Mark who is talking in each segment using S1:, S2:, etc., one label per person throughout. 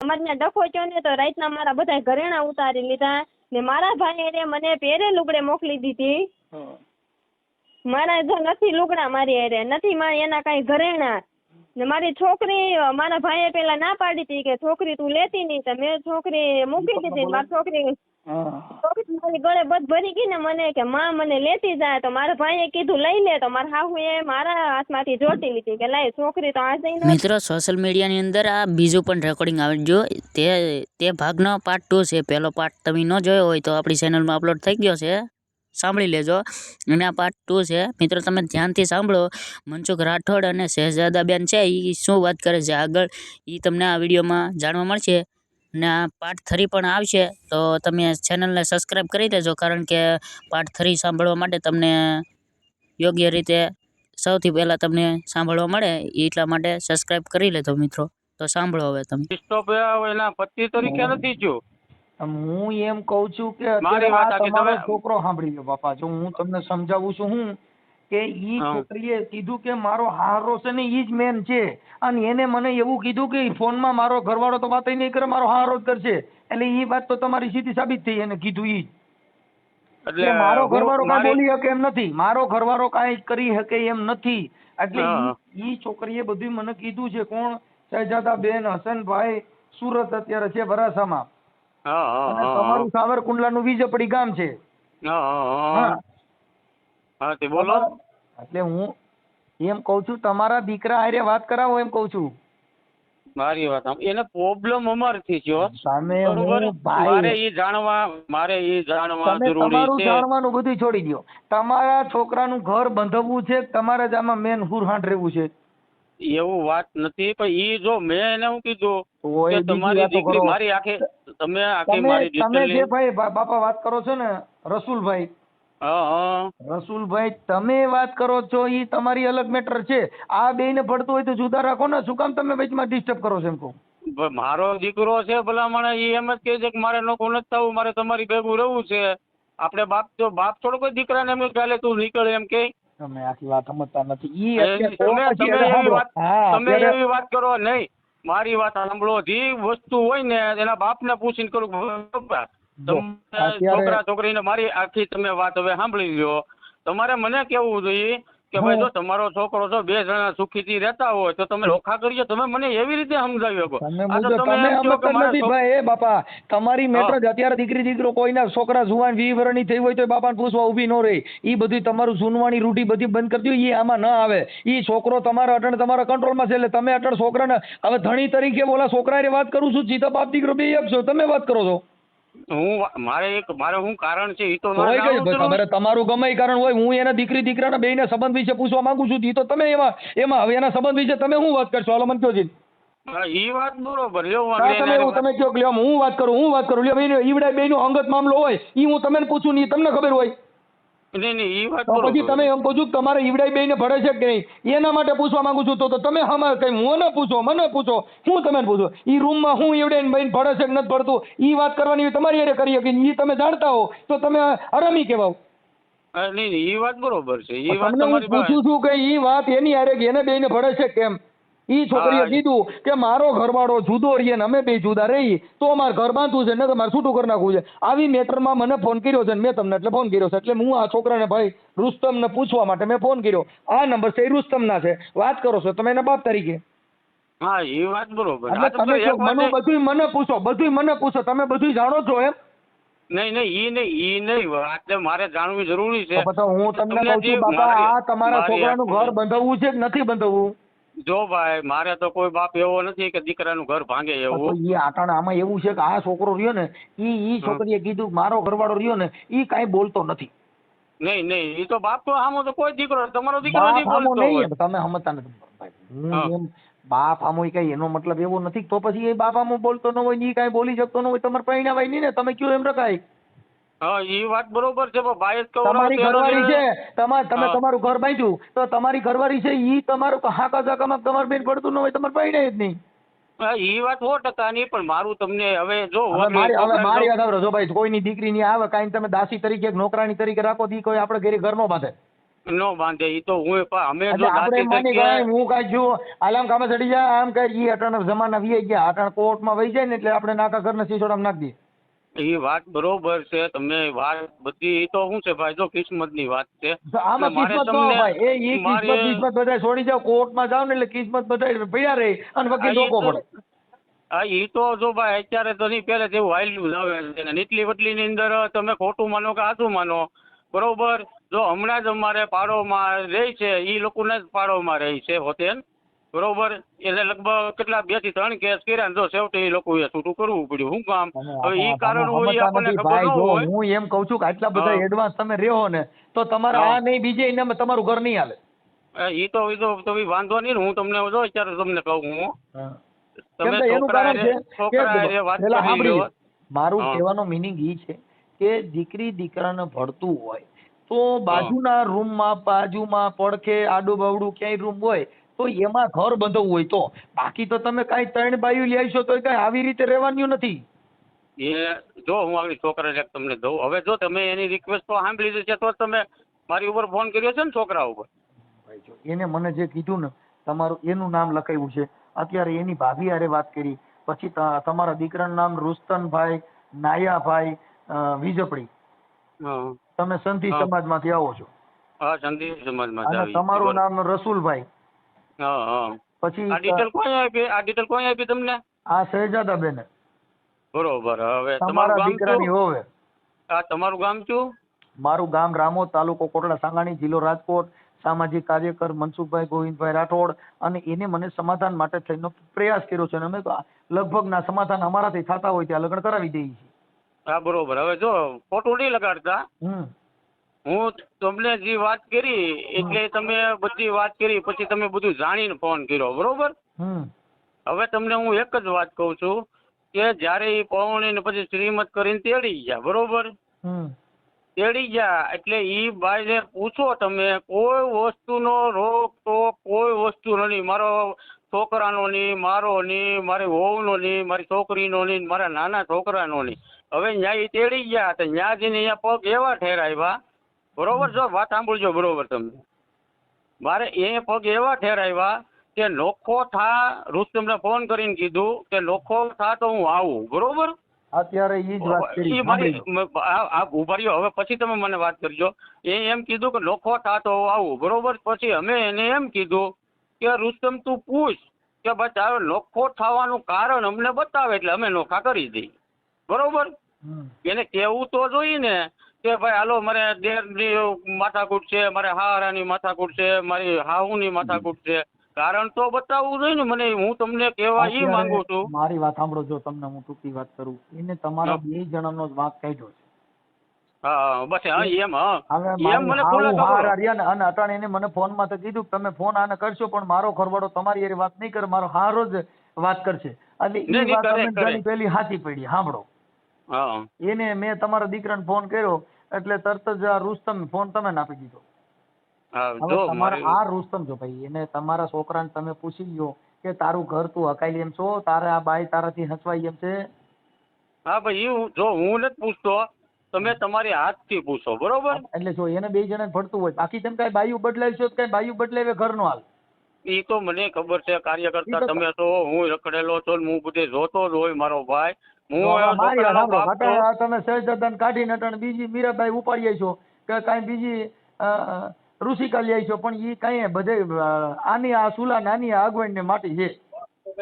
S1: અમારે ત્યાં ડખો થયો ને તો રાતના મારા બધા ઘરેણા ઉતારી લીધા ને મારા ભાઈએ મને પહેરે લુગડે મોકલી દીધી. મારા જો નથી લુગડા મારી હારે નથી મારે એના કાંઈ ઘરેણા. ને મારી છોકરી મારા ભાઈએ પેલા ના પાડી હતી કે છોકરી તું લેતી નહીં તો મેં છોકરી મૂકી દીધી મારી છોકરી મારી ગળે બધ ભરી ગઈ ને મને કે માં મને લેતી જાય તો મારા ભાઈએ કીધું લઈ લે. તો મારા હાહુએ મારા હાથમાંથી જોટી લીધી કે લાય છોકરી તો આ જઈને
S2: મિત્રો સોશિયલ મીડિયાની અંદર આ બીજું પણ રેકોર્ડિંગ આવી જો તે તે ભાગનો પાર્ટ ટુ છે. પહેલો પાર્ટ તમે ન જોયો હોય તો આપણી ચેનલમાં અપલોડ થઈ ગયો છે. સાંભળી લેજો. અને આ પાર્ટ ટુ છે. મિત્રો તમે ધ્યાનથી સાંભળો. મનસુખ રાઠોડ અને શહેજાદાબેન છે એ શું વાત કરે છે આગળ? એ તમને આ વિડીયોમાં જાણવા મળશે. આ પાર્ટ થ્રી પણ આવશે તો તમે ચેનલને સબસ્ક્રાઈબ કરી દેજો કારણ કે પાર્ટ થ્રી સાંભળવા માટે તમને યોગ્ય રીતે સૌથી પહેલાં તમને સાંભળવા મળે એટલા માટે સબસ્ક્રાઈબ કરી લેજો મિત્રો. તો સાંભળો હવે તમે.
S3: સ્ટોપ એના પતિ તરીકે નથી જો
S4: હું એમ કહું છું કે
S3: મારી વાત તમે-
S4: છોકરો સાંભળી લો બાપા. જો હું તમને સમજાવું છું હું કે ઈ છોકરીએ કીધું કે મારો હારો છે ને ઈ જ મેન છે. અને એને મને એવું કીધું કે ફોનમાં મારો ઘરવાળો તો વાત નહીં કરે મારો હારો જ કરશે. એટલે ઈ વાત તો તમારી સીધી સાબિત થઈ એને કીધું ઈ એટલે મારો ઘરવાળો કાંઈ બોલી શકે એમ નથી. મારો ઘરવાળો કાંઈ કરી શકે એમ નથી. એટલે ઈ છોકરીએ બધું મને કીધું છે કોણ? શહેજાદા બેન હસનભાઈ સુરત અત્યારે છે
S3: વરાસામાં
S4: તમારું સાવરકુંડલાનું વીજપડી ગામ છે.
S3: હા તે બોલો.
S4: એટલે હું એમ કહું છું તમારા દીકરા હારે વાત કરાવો એમ કહું છું.
S3: મારી વાત એને પ્રોબ્લેમ અમારથી થયો
S4: સામે
S3: મારે એ જાણવા મારે એ જાણવા જરૂરી છે.
S4: જાણવાનું બધું છોડી દો તમારા છોકરાનું ઘર બંધાવવું છે તમારે જ આમાં મેન હુરહાંડ રહેવું છે.
S3: એવું વાત નથી પણ એ જો મેં એને હું કીધું કે તમારી દીકરી મારી આખે તમે આખી મારી
S4: તમે જે ભાઈ બાપા વાત કરો છો ને રસુલભાઈ રસુલભાઈ તમે વાત કરો છો એ તમારી અલગ મેટર છે આ બેયને પડતું હોય તો જુદા રાખો ને શું કામ તમે વચમાં ડિસ્ટર્બ કરો છો એમ કહું
S3: મારો દીકરો છે ભલામણ એ એમ જ કહે છે કે મારે નોકરું નથી થવું મારે તમારી ભેગું રહેવું છે આપણે બાપ તો બાપ થોડો કોઈ દીકરાને એમ ચાલે તું નીકળ એમ કે
S4: તમે આખી વાત સમજતા નથી ઈ
S3: તમે તમે એવી વાત તમે એવી વાત કરો નહીં મારી વાત સાંભળો જે વસ્તુ હોય ને એના બાપને પૂછીને કરું છોકરા છોકરીને મારી આખી તમે વાત હવે સાંભળી લ્યો. તમારે મને કેવું જોઈએ કે ભાઈ જો તમારો છોકરો છો બે જણા સુખીથી રહેતા હોય તો તમે લોખા કરીએ તમે મને એવી રીતે સમજાવી શકો.
S4: તમે નથી ભાઈ એ બાપા તમારી મેટર જ અત્યારે દીકરી દીકરો કોઈના છોકરા જુવાન વીસ વર્ષની થઈ હોય તો બાપાને પૂછવા ઊભી ન રહે. ઈ બધું તમારું સુનવાની રૂઢી બધી બંધ કરી દો એ આમાં ન આવે. એ છોકરો તમારા અટણ તમારા કંટ્રોલમાં છે એટલે તમે અટણ છોકરાને હવે ધણી તરીકે બોલા છોકરા હારે વાત કરું છું સીધા બાપ દીકરો બે એક છો તમે વાત કરો છો.
S3: હું મારે એક મારે શું કારણ છે એ તો
S4: તો હોય કઈ
S3: જાણવું
S4: તમારું ગમે કારણ હોય હું એના દીકરી દીકરાના બેયના સંબંધ વિશે પૂછવા માંગુ છું એ તો તમે એમાં એમાં હવે એના સંબંધ વિશે તમે શું વાત કરશો હાલો મને કહો
S3: હા, ઈ વાત બરોબર
S4: તમે
S3: નહીં.
S4: તમે કહો કે હું વાત કરું હું વાત કરું લ્યો ઈવડા બેયનો અંગત મામલો હોય એ હું તમને પૂછું ને ઈ તમને ખબર હોય
S3: નહીં નહીં ઈ વાત
S4: તો પછી તમે એમ કહો છો તમારે ઈવડાઈ બેયને ભળે છે કે નહીં? એના માટે પૂછવા માંગુ છું. તો તો તમે હમણાં કઈ મને પૂછો મને પૂછો. હું તમે પૂછો ઈ રૂમમાં હું ઈવડાઈને બેન ભળે છે કે નથી ભરતું ઈ વાત કરવાની તમારી હારે કરી શકીએ. ઈ તમે જાણતા હો તો તમે અરમી કહેવાઓ.
S3: નહીં નહીં એ વાત બરોબર છે. એ વાત તમારી
S4: પૂછું છું કે એ વાત એની હારે કે એને બેયને ભળે છે કેમ? ઈ છોકરીએ કીધું કે મારો ઘરવાળો જુદો રહીએ ને અમે બે જુદા રહી તો અમારે ઘર બાંધવું છે ને તમારે છૂટું કરી નાખવું છે. આવી મેટરમાં મને ફોન કર્યો છે ને મેં તમને એટલે ફોન કર્યો છે. એટલે હું આ છોકરાને ભાઈ રુસ્તમને પૂછવા માટે મેં ફોન કર્યો. આ નંબર છે એ રુસ્તમના છે. વાત કરો છો તમે એના બાપ તરીકે.
S3: હા એ વાત બરોબર.
S4: એટલે તમે મને બધું મને પૂછો બધું મને પૂછો તમે બધું જાણો છો એમ?
S3: નહીં નહીં એ નહીં એ નહીં વાત મારે જાણવી જરૂરી છે.
S4: હું તમને કહું છું બાપા આ તમારા
S3: મારી
S4: છોકરાનું ઘર બંધાવવું છે કે નથી બંધાવવું?
S3: જો ભાઈ મારે તો કોઈ બાપ એવો નથી કે દીકરાનું ઘર ભાંગે એવું.
S4: એ આટાણા આમાં એવું છે કે આ છોકરો રહ્યો ને ઈ ઈ છોકરીએ કીધું મારો ઘરવાળો રહ્યો ને ઈ કાઈ બોલતો નથી.
S3: નહીં નહીં ઈ તો બાપ તો આમો તો કોઈ દીકરો તમારો દીકરો નહીં બોલતો હોય.
S4: તમે સમજતા નથી બાપ આમો કઈ એનો મતલબ એવો નથી તો પછી એ બાપ આમો બોલતો ન હોય ને ઈ કાંઈ બોલી શકતો ન હોય તમારે પરિણાવાય નહીં ને તમે કયો એમ રખાય?
S3: હા ઈ વાત બરોબર છે પણ ભાઈ જ
S4: તમારી ઘરવાળી છે તમારે તમે તમારું ઘર બાંધ્યું તો તમારી ઘરવાળી છે ઈ તમારું હાકા ઝાકામાં તમારે બેન પડતું ન હોય તમારે પરિણાય જ નહીં.
S3: હા, વાત સો ટકા ની પણ મારું તમને હવે જો
S4: મારી હવે મારી વાત સાંભળો, જો ભાઈ કોઈની દીકરી ની આવે કાંઈ તમે દાસી તરીકે નોકરાણી તરીકે રાખો તો ઈ કોઈ આપણે ઘરે ઘર નો બાંધે.
S3: નો બાંધે ઈ તો હું પણ અમે જો
S4: આપણે માની
S3: તરીકે
S4: હું કાંઈ જો આલામ કામે ચડી જાય આમ કઈ ઈ અટાણા જમાના વી ગયા અટાણા કોર્ટમાં વહી જાય ને એટલે આપણે નાકા ઘરના સીસોડામાં નાખી દઈએ.
S3: એ વાત બરોબર છે તમે વાત બધી એ તો શું છે ભાઈ જો કિસ્મતની વાત છે.
S4: આમાં કિસ્મત ન ભાઈ એ ઈ કિસ્મત કિસ્મત બધા છોડી જાવ કોર્ટમાં જાવ ને એટલે કિસ્મત બધા પડ્યા રહે અને વકીલ
S3: આ ઈ
S4: પડે
S3: હા એ તો જો ભાઈ અત્યારે તો નહીં પહેલે જેવું વાયલું આવે છે ને નીટલી વટલી ની અંદર તમે ખોટું માનો કે સાચું માનો બરોબર? જો હમણાં જ અમારે પાડોમાં રહે છે ઈ લોકોને જ પાડોમાં રહે છે હોતેન બરોબર? એટલે લગભગ કેટલા બેથી ત્રણ કેસ કર્યા જો છેવટે એ લોકોએ છૂટું કરવું પડ્યું. શું કામ? હવે
S4: એ
S3: કારણ હોય આપણને ખબર ન હોય.
S4: હું એમ કહું છું કે આટલા બધા એડવાન્સ તમે રહ્યો ને તો તમારે આ નહીં બીજે એનામાં તમારું ઘર નહીં હાલે.
S3: એ તો એ તો વાંધો નહીં હું તમને જો અત્યારે તમને કહું હું. તમે છોકરા છોકરા વાત કરી.
S4: મારું. કહેવાનો મિનિંગ એ છે કે દીકરી દીકરાને ભળતું હોય તો બાજુના રૂમમાં બાજુમાં પડખે આડું બાવડું ક્યાંય રૂમ હોય તો એમાં ઘર બંધવું હોય તો. બાકી તો તમે કાંઈ ત્રણ બાયું લઈ આવશો તો કાંઈ આવી રીતે રહેવાનું નથી.
S3: એ જો હું આવી છોકરાને તમને દઉં. હવે જો તમે એની રિક્વેસ્ટ તો સાંભળી લીધી છે તો તમે મારી ઉપર ફોન કર્યો છે ને છોકરા ઉપર?
S4: એને મને જે કીધું ને તમારું એનું નામ લખાવ્યું છે. અત્યારે એની ભાભી હારે વાત કરી. પછી તમારા દીકરાનું નામ રુસ્તનભાઈ નાયાભાઈ વિજપડી. તમે સંધિ. સમાજમાંથી આવો છો.
S3: હા સંધિ સમાજમાં જ
S4: અને
S3: આવી.
S4: તમારું નામ રસુલભાઈ.
S3: હા હા.
S4: પછી
S3: આ ડિટેલ કોણ આપી? આ ડિટેલ કોણ આપી તમને?
S4: આ શહેજાદાબેન
S3: બરોબર હવે તમારું ગામ
S4: દીકરાની હોવે.
S3: આ તમારું ગામ શું?
S4: મારું ગામ રામોદ તાલુકો કોટડા સાંગાણી જિલ્લો રાજકોટ. સામાજિક કાર્યકર મનસુખભાઈ ગોવિંદભાઈ રાઠોડ. અને એને મને સમાધાન માટે થઈને પ્રયાસ કર્યો છે અને અમે લગભગ ના સમાધાન અમારાથી થતા હોય ત્યાં લગ્ન કરાવી દઈએ છીએ.
S3: હા બરોબર. હવે જો ખોટું નહીં લગાડતા?
S4: હમ.
S3: હું તમને જે વાત કરી એટલે તમે બધી વાત કરી પછી તમે બધું જાણીને ફોન કર્યો બરોબર? હવે તમને હું એક જ વાત કહું છું કે જ્યારે એ પૌણીને પછી શ્રીમત કરીને તેડી ગયા બરોબર? તેડી ગયા એટલે એ બાઈને પૂછો તમે કોઈ વસ્તુનો રોક ટોક કોઈ વસ્તુ નહીં મારો છોકરાનો નહીં મારો નહીં મારી વહુનો નહીં મારી છોકરીનો નહીં મારા નાના છોકરાનો નહીં. હવે ન્યાય તેડી ગયા તો ન્યા જઈને અહીંયા પગ એવા ઠેરાવ્યા બરોબર જો વાત સાંભળજો બરોબર તમે. મારે એ પગ એવા ઠેરાવ્યા કે નોખો થા રુસ્તમને ફોન કરીને કીધું કે નોખો થા તો હું આવું. બરોબર?
S4: અત્યારે ઈ જ વાત કરી
S3: મારી આ રહ્યો. હવે પછી તમે મને વાત કરજો. એ એમ કીધું કે નોખો થાતો આવું. બરોબર? પછી અમે એને એમ કીધું કે રુસ્તમ તું પૂછ કે ભાઈ તારો નોખો થવાનું કારણ અમને બતાવે એટલે અમે નોખા કરી દઈએ. બરોબર? એને કહેવું તો જોઈએ ને કે ભાઈ હાલો મારે દેરની માથાકૂટ છે મારે હારાની માથાકૂટ છે મારી હાહુની માથાકૂટ છે. કારણ તો બતાવવું જોઈએ ને મને હું તમને કહેવા
S4: એ
S3: માંગુ છું.
S4: મારી વાત સાંભળો જો તમને હું ટૂંકી વાત કરું એને તમારા. બે જણાનો જ વાંક કાઢ્યો છે.
S3: હા બસ એમ મને
S4: અને અટાણે એને મને ફોનમાં તો કીધું તમે ફોન આને કરશો પણ મારો ખરવાડો તમારી હારે વાત નહીં કરે મારો હારો જ વાત કરશે. એટલે એ વાત પેલી હાથી પડી સાંભળો.
S3: હા.
S4: એને મેં તમારા દીકરાને ફોન કર્યો એટલે તરત જ આ રુસ્તમ ફોન તમે નાખી દીધો.
S3: હા
S4: હવે તમારા આ રુસ્તમ જો ભાઈ એને તમારા છોકરાને તમે પૂછી લ્યો કે તારું ઘર તું હકાઈ એમ છો તારે આ બાઈ તારાથી હસવાઈ એમ છે?
S3: હા ભાઈ ઈ જો હું નથી પૂછતો તમે તમારી હાથથી પૂછો બરોબર?
S4: એટલે જો એને બે જણાને ભળતું હોય બાકી તમે કઈ બાયું બદલાવશો છો કઈ બાયું બદલાવે ઘરનો હાલ.
S3: એ તો મને ખબર છે કાર્યકર્તા તમે તો હું રખડેલો છો હું બધે જોતો જ હોય મારો ભાઈ
S4: તમે સહેજાદાને કાઢીને અટાણે બીજી મીરાબાઈ ઉપાડીએ છો કે કાંઈ બીજી ઋષિકા લઈ છો પણ ઈ કાંઈ બધે આની આ સુલા નાની આગવણ ને માટી છે.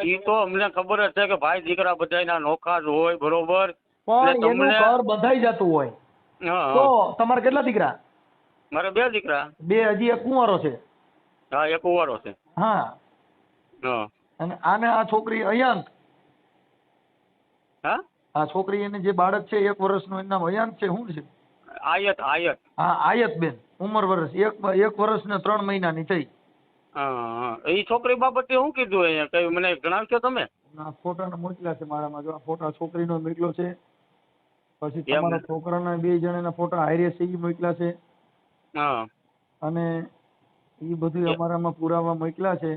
S3: ઈ તો અમને ખબર જ છે કે ભાઈ દીકરા બધાયના નોખા જ હોય બરોબર?
S4: પણ એનું
S3: તમને-
S4: ઘર બંધાઈ જતું હોય. તો તમારે કેટલા દીકરા?
S3: મારે બે દીકરા.
S4: બે હજી એક કુંવારો છે.
S3: હા એક કુંવારો છે.
S4: હા. અને આને આ છોકરી અયંત
S3: હા?
S4: આ છોકરી એને જે બાળક છે એક વર્ષનું એનું નામ અયંત છે શું છે?
S3: આયત આયત.
S4: હા આયત બેન ઉંમર વર્ષ એક એક વર્ષ ને ત્રણ મહિનાની થઈ.
S3: હા એ છોકરી બાબતે શું કીધું અહીંયા કઈ મને જણાવશો તમે?
S4: ના ફોટા મોકલ્યા છે મારામાં. જો આ ફોટા છોકરીનો મોકલ્યો છે પછી. તમારા છોકરાના બે જણાના ફોટા હારે છે એ મોકલ્યા છે.
S3: હા.
S4: અને એ બધું અમારામાં પુરાવા મોકલ્યા છે.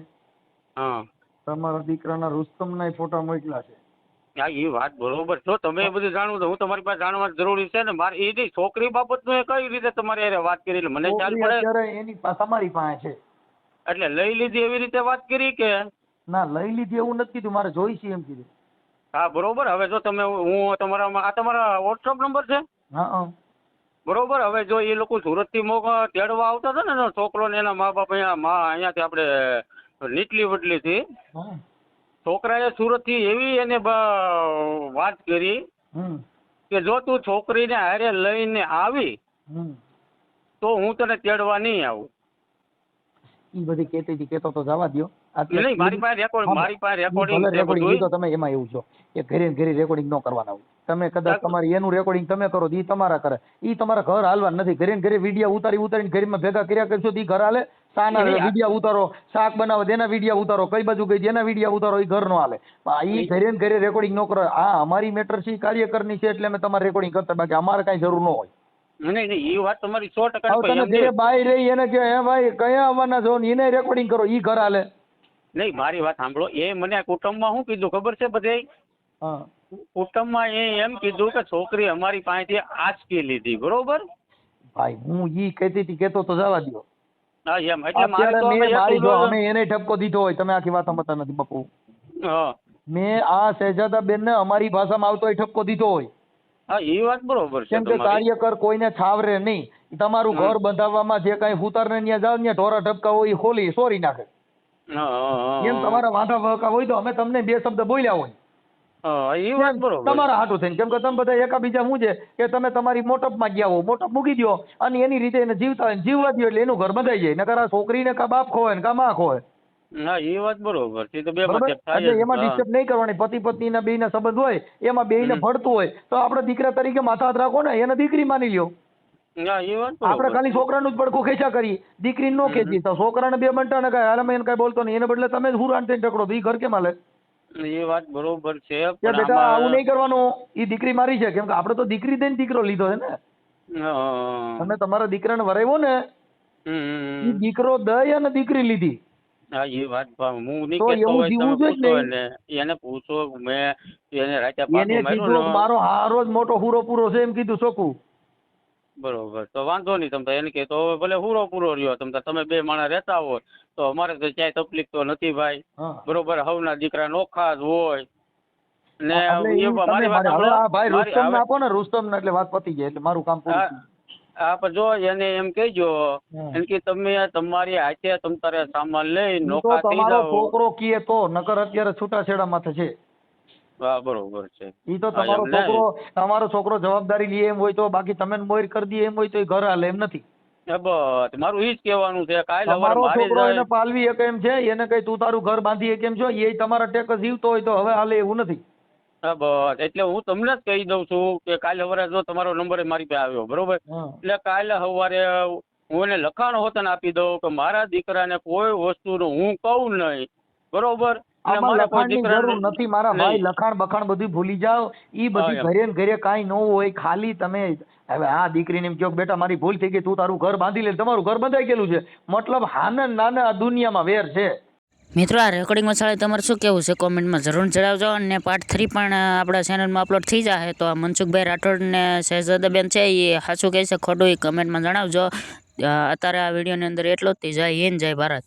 S3: હા.
S4: તમારા દીકરાના રુસ્તમના ફોટા મોકલ્યા છે.
S3: હા એ વાત બરોબર જો તમે એ બધું જાણવું તો હું તમારી પાસે જાણવા જરૂરી છે ને? મારે એ જે છોકરી બાબતનું એ કઈ રીતે તમારી હારે વાત કરી? એટલે મને ખ્યાલ પડે
S4: એની તમારી પાસે છે.
S3: એટલે લઈ લીધી એવી રીતે વાત કરી કે?
S4: ના લઈ લીધી એવું નથી કીધું મારે જોઈ છે એમ કીધું.
S3: હા બરોબર. હવે જો તમે હું તમારા આ તમારા વોટ્સઅપ નંબર છે?
S4: હા
S3: બરોબર. હવે જો એ લોકો સુરતથી મોક તેડવા આવતા હતા ને છોકરો ને એના મા બાપ અહીંયા મા અહીંયાથી આપણે નીચલી વડલીથી
S4: હા.
S3: છોકરાએ સુરતથી એવી એને વાત કરી કે જો તું છોકરીને હારે લઈને આવી તો હું તને તેડવા નહીં આવું.
S4: ઈ બધી કેતી હતી કેતો તો જવા દો
S3: નહીં મારી પાસે રેકોર્ડ મારી પાસે રેકોર્ડિંગ
S4: રેકોર્ડિંગ તો તમે એમાં એવું છો કે ઘરે ઘરે રેકોર્ડિંગ ન કરવાના હોય. તમે કદાચ. તમારી એનું રેકોર્ડિંગ તમે કરો તો ઈ તમારા કરે. ઈ તમારા ઘર હાલવા નથી. ઘરે ઘરે વીડિયો ઉતારી ઉતારીને ઘરમાં ભેગા કર્યા કરશો તો ઈ ઘર હાલે. સાના
S3: નહીં,
S4: ઉતારો શાક બનાવો તેના વીડિયો ઉતારો કઈ બાજુ ગઈ એના વીડિયો ઉતારો ઈ ઘર નો હાલે ઈ ઘરે ને ઘરે રેકોર્ડિંગ ન કરો આ અમારી મેટર છે કાર્યકરની છે એટલે અમે તમારે રેકોર્ડિંગ કરતા બાકી અમારે કઈ જરૂર ન હોય.
S3: નહીં નહીં એ વાત તમારી સો ટકા
S4: ઘરે બાઈ રહી એને કે હે ભાઈ કયા આવવાના છો? એને રેકોર્ડિંગ કરો ઈ ઘર હાલે.
S3: નહીં મારી વાત સાંભળો. એ મને કુટુંબમાં શું કીધું ખબર છે બધે?
S4: હા.
S3: કુટુંબમાં એ એમ કીધું કે છોકરી અમારી પાસેથી આંચકી લીધી બરોબર?
S4: ભાઈ હું ઈ કહેતી હતી કેતો તો જવા દ્યો.
S3: હા એમ. એટલે મારે તો
S4: મેં મારી જો અમે એને ઠપકો દીધો હોય તમે આખી વાત સમજતા નથી બાપુ.
S3: હા.
S4: મેં આ શહેજાદા બેન ને અમારી ભાષામાં આવતો હોય ઠપકો દીધો હોય.
S3: હા એ વાત બરોબર છે
S4: કેમ કે કાર્યકર કોઈને છાવરે નહીં. તમારું. ઘર બંધાવવામાં જે કઈ હુતારને ત્યાં જાવ ત્યાં ઢોરા ઠપકા હોય એ ખોલી સોરી નાખે. એમ તમારા વાંધા વહકા હોય તો અમે તમને બે શબ્દ બોલ્યા હોય.
S3: એ વાત બરોબર.
S4: તમારા હાટું થઈને? કેમ કે તમે બધા એકાબીજા હું છે કે તમે તમારી મોટપમાં ગયા હો મોટપ મૂકી દો અને એની રીતે એને જીવતા હોય જીવવા દો એટલે એનું ઘર બંધાઈ જાય. નકર આ છોકરીને કા બાપ ખોવે ને કા માં ખોવે
S3: હા એ વાત બરોબર છે. તો બે
S4: બરોબર?
S3: મતલબ થાય
S4: એમાં ડિસ્ટર્બ નહીં કરવાની. પતિ પત્નીના બેયના સંબંધ હોય એમાં બે
S3: ને
S4: ભળતું હોય તો આપણે દીકરા તરીકે માથા હાથ રાખો ને એને દીકરી માની લ્યો. આપણે ખાલી છોકરાનું જ પડખું ખેંચા કરી. દીકરી નો. ખેંચી. તો છોકરાને બે મંટા ને કઈ હાલમાં એને કાંઈ બોલતો નહીં. એને બદલે તમે જ હુરાન થઈને ટકડો તો ઈ ઘર કેમ હાલે
S3: એ વાત બરોબર છે પણ
S4: બેટા આવું નહીં કરવાનું. એ દીકરી મારી છે. કેમ કે આપણે તો દીકરી દઈને દીકરો લીધો છે ને. તમે તમારા દીકરાને વરાવ્યો ને દીકરો દઈ અને દીકરી લીધી.
S3: હા એ વાત હું નહીં કહેતો હોય તમે પૂછો એને. એને પૂછો મેં એને રાતે
S4: પાછો
S3: માર્યું
S4: મારો હારો જ મોટો હુરો પૂરો છે. એમ કીધું ચોખ્ખું
S3: બરોબર. તો વાંધો નહીં તમે એને કે તો હવે ભલે હુરો પૂરો રહ્યો તમે તાર તમે બે માણસ રહેતા હોય તો અમારે તો ક્યાંય તકલીફ તો નથી ભાઈ. બરોબર હવના દીકરા નોખા જ હોય. ને મારી વાત
S4: ભાઈ
S3: રુસ્તમ
S4: આપો ને રુસ્તમને એટલે વાત પતી જાય એટલે મારું કામ પૂરું
S3: હા. પણ જો એને એમ કહેજો. એમ કે તમે તમારી હાથે તમ તારે સામાન લઈ નોખા થઈ જાઓ.
S4: છોકરો કીએ તો નકર અત્યારે છૂટાછેડા માથે છે.
S3: હા બરોબર છે.
S4: ઈ તો તમારો છોકરો તમારો છોકરો જવાબદારી લે એમ હોય તો બાકી તમે મોર કરી દે એમ હોય તો એ ઘર હાલે એમ નથી.
S3: બસ મારું ઈ જ કહેવાનું છે કાલ સવારે મારે
S4: છોકરો એને પાલવી એક એમ છે? એને કઈ તું તારું ઘર બાંધી એક એમ છો? એ તમારા ટેક જીવતો હોય તો હવે હાલે એવું નથી.
S3: હા બસ એટલે હું તમને જ કહી દઉં છું કે કાલે સવારે જો તમારો નંબર મારી પાસે આવ્યો બરોબર? એટલે કાલે સવારે હું એને લખાણ હોતન આપી દઉં કે મારા દીકરાને કોઈ વસ્તુનું હું કહું નહીં બરોબર?
S4: આમાં લખાણની જરૂર નથી મારા ભાઈ લખાણ બખાણ બધું ભૂલી જાઓ. ઈ બધી ઘરે ને ઘરે કાંઈ ન હોય ખાલી તમે હવે આ દીકરીને એમ કહો બેટા મારી ભૂલ થઈ ગઈ તું તારું ઘર બાંધી લે તમારું ઘર બંધાઈ ગયેલું છે. મતલબ હાને ને નાને આ દુનિયામાં વેર છે.
S2: મિત્રો આ રેકોર્ડિંગ મસાળે તમારે શું કહેવું છે? કોમેન્ટમાં જરૂર જણાવજો અને પાર્ટ થ્રી પણ આપણા ચેનલમાં અપલોડ થઈ જશે તો આ મનસુખભાઈ રાઠોડ ને શહેજાદાબેન છે એ સાચું કહે છે ખોટું એ કમેન્ટમાં જણાવજો. અત્યારે આ વિડીયોની અંદર એટલો જ તે જય હિન્દ જય ભારત.